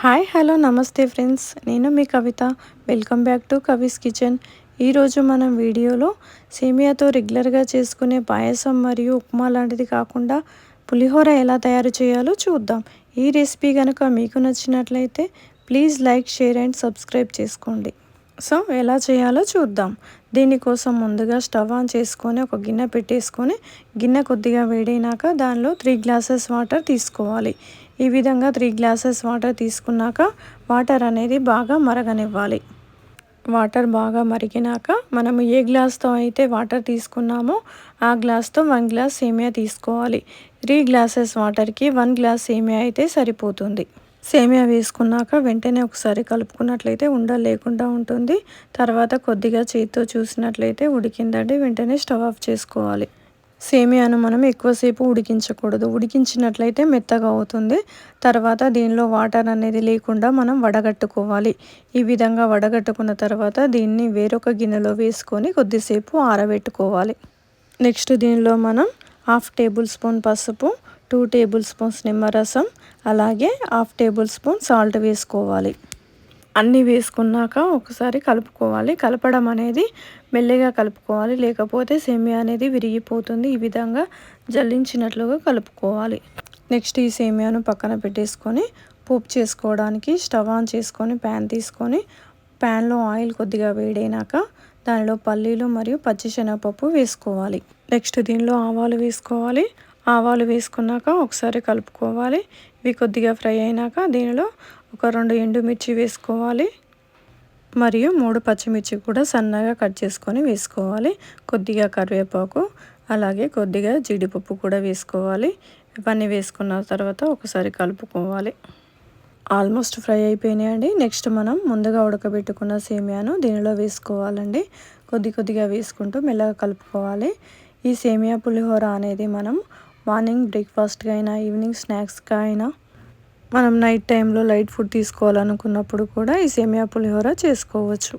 Hi hello నమస్తే friends. నేను మీ Kavitha. Welcome back to Kavi's kitchen. ఈరోజు మనం వీడియోలో సేమియాతో రెగ్యులర్గా చేసుకునే పాయసం మరియు ఉప్మా లాంటిది కాకుండా పులిహోర ఎలా తయారు చేయాలో చూద్దాం. ఈ రెసిపీ కనుక మీకు నచ్చినట్లయితే please like share and subscribe చేసుకోండి. సో ఎలా చేయాలో చూద్దాం. దీనికోసం ముందుగా స్టవ్ ఆన్ చేసుకొని ఒక గిన్నె పెట్టేసుకొని గిన్నె కొద్దిగా వేడైనాక దానిలో త్రీ గ్లాసెస్ వాటర్ తీసుకోవాలి. ఈ విధంగా త్రీ గ్లాసెస్ వాటర్ తీసుకున్నాక వాటర్ అనేది బాగా మరగనివ్వాలి. వాటర్ బాగా మరిగినాక మనము ఏ గ్లాస్తో అయితే వాటర్ తీసుకున్నామో ఆ గ్లాస్తో వన్ గ్లాస్ సేమియా తీసుకోవాలి. త్రీ గ్లాసెస్ వాటర్కి వన్ గ్లాస్ సేమియా అయితే సరిపోతుంది. సేమియా వేసుకున్నాక వెంటనే ఒకసారి కలుపుకున్నట్లయితే ఉండ లేకుండా ఉంటుంది. తర్వాత కొద్దిగా చేతితో చూసినట్లయితే ఉడికిందండి వెంటనే స్టవ్ ఆఫ్ చేసుకోవాలి. సేమియాను మనం ఎక్కువసేపు ఉడికించకూడదు. ఉడికించినట్లయితే మెత్తగా అవుతుంది. తర్వాత దీనిలో వాటర్ అనేది లేకుండా మనం వడగట్టుకోవాలి. ఈ విధంగా వడగట్టుకున్న తర్వాత దీన్ని వేరొక గిన్నెలో వేసుకొని కొద్దిసేపు ఆరబెట్టుకోవాలి. నెక్స్ట్ దీనిలో మనం హాఫ్ టేబుల్ స్పూన్ పసుపు టూ టేబుల్ స్పూన్స్ నిమ్మరసం అలాగే హాఫ్ టేబుల్ స్పూన్ సాల్ట్ వేసుకోవాలి. అన్నీ వేసుకున్నాక ఒకసారి కలుపుకోవాలి. కలపడం అనేది మెల్లగా కలుపుకోవాలి. లేకపోతే సేమియా అనేది విరిగిపోతుంది. ఈ విధంగా జల్లించినట్లుగా కలుపుకోవాలి. నెక్స్ట్ ఈ సేమియాను పక్కన పెట్టేసుకొని పోపు చేసుకోవడానికి స్టవ్ ఆన్ చేసుకొని ప్యాన్ తీసుకొని ప్యాన్లో ఆయిల్ కొద్దిగా వేడైనాక దానిలో పల్లీలు మరియు పచ్చిశనగపప్పు వేసుకోవాలి. నెక్స్ట్ దీనిలో ఆవాలు వేసుకోవాలి. ఆవాలు వేసుకున్నాక ఒకసారి కలుపుకోవాలి. ఇవి కొద్దిగా ఫ్రై అయినాక దీనిలో ఒక రెండు ఎండుమిర్చి వేసుకోవాలి. మరియు మూడు పచ్చిమిర్చి కూడా సన్నగా కట్ చేసుకొని వేసుకోవాలి. కొద్దిగా కరివేపాకు అలాగే కొద్దిగా జీడిపప్పు కూడా వేసుకోవాలి. ఇవన్నీ వేసుకున్న తర్వాత ఒకసారి కలుపుకోవాలి. ఆల్మోస్ట్ ఫ్రై అయిపోయినాయండి. నెక్స్ట్ మనం ముందుగా ఉడకబెట్టుకున్న సేమియాను దీనిలో వేసుకోవాలండి. కొద్ది కొద్దిగా వేసుకుంటూ మెల్లగా కలుపుకోవాలి. ఈ సేమియా పులిహోర అనేది మనం మార్నింగ్ బ్రేక్ఫాస్ట్గా అయినా ఈవినింగ్ స్నాక్స్గా అయినా మనం నైట్ టైంలో లైట్ ఫుడ్ తీసుకోవాలనుకున్నప్పుడు కూడా ఈ సేమియా పులిహోర చేసుకోవచ్చు.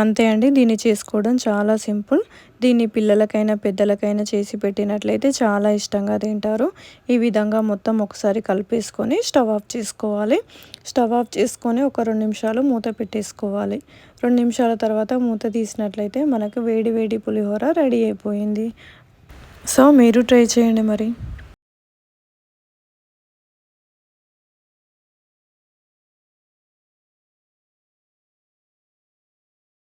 అంతే అండి దీన్ని చేసుకోవడం చాలా సింపుల్. దీన్ని పిల్లలకైనా పెద్దలకైనా చేసి పెట్టినట్లయితే చాలా ఇష్టంగా తింటారు. ఈ విధంగా మొత్తం ఒకసారి కలిపేసుకొని స్టవ్ ఆఫ్ చేసుకోవాలి. స్టవ్ ఆఫ్ చేసుకొని ఒక రెండు నిమిషాలు మూత పెట్టేసుకోవాలి. రెండు నిమిషాల తర్వాత మూత తీసినట్లయితే మనకు వేడి వేడి పులిహోర రెడీ అయిపోయింది. సో మీరు ట్రై చేయండి మరి.